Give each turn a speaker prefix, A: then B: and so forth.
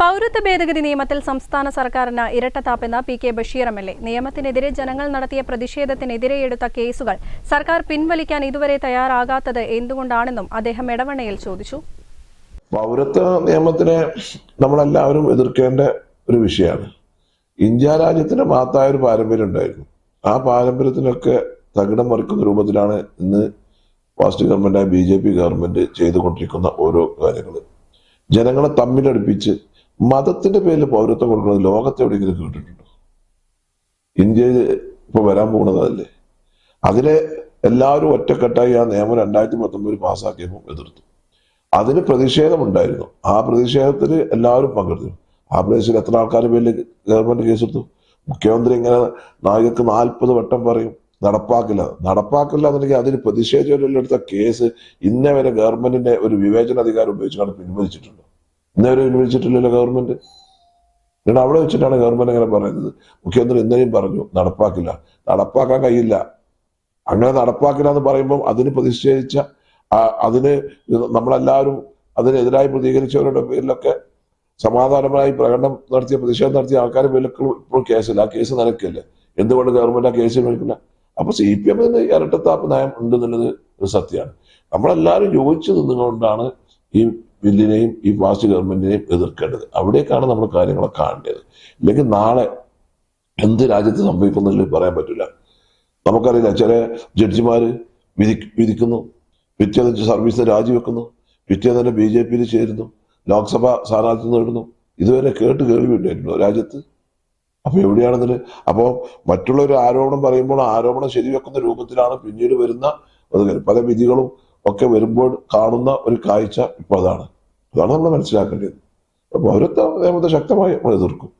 A: പൗരത്വ ഭേദഗതി നിയമത്തിൽ സംസ്ഥാന സർക്കാരിന് ഇരട്ടത്താപ്പെന്ന P K Basheer M L A. നിയമത്തിനെതിരെ ജനങ്ങൾ നടത്തിയ പ്രതിഷേധത്തിനെതിരെ എടുത്ത കേസുകൾ സർക്കാർ പിൻവലിക്കാൻ ഇതുവരെ തയ്യാറാകാത്തത് എന്തുകൊണ്ടാണെന്നും അദ്ദേഹം എടവണ്ണയിൽ ചോദിച്ചു.
B: പൗരത്വ നിയമത്തിനെ നമ്മളെല്ലാവരും എതിർക്കേണ്ട ഒരു വിഷയമാണ്. ഇന്ത്യ രാജ്യത്തിന് മഹത്തായ ഒരു പാരമ്പര്യം ഉണ്ടായിരുന്നു. ആ പാരമ്പര്യത്തിനൊക്കെ തകിടം മറിക്കുന്ന രൂപത്തിലാണ് ഇന്ന് പാസ്റ്റ് ഗവൺമെന്റായ ബി ജെ പി ഗവൺമെന്റ് ചെയ്തുകൊണ്ടിരിക്കുന്ന ഓരോ കാര്യങ്ങൾ ജനങ്ങളെ തമ്മിലടുപ്പിച്ച് മതത്തിന്റെ പേരിൽ പൗരത്വം കൊടുക്കുന്നത് ലോകത്തെ എവിടെയെങ്കിലും കേട്ടിട്ടുണ്ടോ? ഇന്ത്യയിൽ ഇപ്പൊ വരാൻ പോകുന്നത് അതിലെ എല്ലാവരും ഒറ്റക്കെട്ടായി ആ നിയമം രണ്ടായിരത്തി പത്തൊമ്പതിൽ പാസ്സാക്കിയപ്പോൾ എതിർത്തു. അതിന് പ്രതിഷേധമുണ്ടായിരുന്നു. ആ പ്രതിഷേധത്തിൽ എല്ലാവരും പങ്കെടുത്തു. ആ പ്രദേശത്തിൽ എത്ര ആൾക്കാരുടെ പേരിൽ ഗവൺമെന്റ് കേസെടുത്തു? മുഖ്യമന്ത്രി ഇങ്ങനെ നായകർക്ക് നാൽപ്പത് വട്ടം പറയും നടപ്പാക്കില്ല. നടപ്പാക്കില്ല എന്നുണ്ടെങ്കിൽ അതിന് പ്രതിഷേധിച്ചവരെടുത്ത കേസ് ഇന്നേ വരെ ഗവൺമെന്റിന്റെ ഒരു വിവേചന അധികാരം ഉപയോഗിച്ചാണ് പിൻവലിച്ചിട്ടുണ്ടോ? ഇന്നേ വിളിച്ചിട്ടില്ലല്ലോ ഗവൺമെന്റ്. എന്നിട്ട് അവിടെ വെച്ചിട്ടാണ് ഗവൺമെന്റ് അങ്ങനെ പറയുന്നത്. മുഖ്യമന്ത്രി ഇന്നലെയും പറഞ്ഞു നടപ്പാക്കില്ല. നടപ്പാക്കാൻ കഴിയില്ല. അങ്ങനെ നടപ്പാക്കില്ല എന്ന് പറയുമ്പോൾ അതിന് പ്രതിഷേധിച്ച അതിന് നമ്മളെല്ലാവരും അതിനെതിരായി പ്രതികരിച്ചവരുടെ പേരിലൊക്കെ സമാധാനപരമായി പ്രകടനം നടത്തിയ പ്രതിഷേധം നടത്തിയ ആൾക്കാരുടെ പേരിലൊക്കെ ഇപ്പോൾ കേസില്ല. ആ കേസ് നനക്കില്ല എന്തുകൊണ്ട് ഗവൺമെന്റ് ആ കേസ് മേടിക്കില്ല അപ്പൊ സി പി എമ്മിന് ഇരട്ടത്താപ്പ് നയം ഉണ്ടെന്നുള്ളത് ഒരു സത്യമാണ്. നമ്മളെല്ലാവരും യോജിച്ചു നിന്നുകൊണ്ടാണ് ഈ ബില്ലിനെയും ഈ ഫാസ്റ്റ് ഗവൺമെന്റിനെയും എതിർക്കേണ്ടത്. അവിടേക്കാണ് നമ്മൾ കാര്യങ്ങളെ കാണേണ്ടത്. ഇല്ലെങ്കിൽ നാളെ എന്ത് രാജ്യത്ത് സംഭവിക്കുന്നില്ല പറയാൻ പറ്റില്ല. നമുക്കറിയില്ല ചില ജഡ്ജിമാർ വിധി വിധിക്കുന്നു. പിറ്റേന്ന് സർവീസിന് രാജിവെക്കുന്നു. പിറ്റേന്ന് തന്നെ ബി ജെ പിയിൽ ചേരുന്നു. ലോക്സഭ സ്ഥാനാർത്ഥി നേടുന്നു ഇതുവരെ കേട്ട് കേൾവിയുണ്ടായിരുന്നു രാജ്യത്ത്. അപ്പൊ എവിടെയാണെന്നിൽ അപ്പോൾ മറ്റുള്ളവർ ആരോപണം പറയുമ്പോൾ ആരോപണം ശരിവെക്കുന്ന രൂപത്തിലാണ് പിന്നീട് വരുന്ന പല വിധികളും ഒക്കെ വരുമ്പോൾ കാണുന്ന ഒരു കാഴ്ച ഇപ്പൊ അതാണ്. അതാണ് നമ്മൾ മനസ്സിലാക്കേണ്ടത്. അപ്പോൾ പൗരത്വ നിയമത്തെ ശക്തമായി നമ്മൾ എതിർക്കും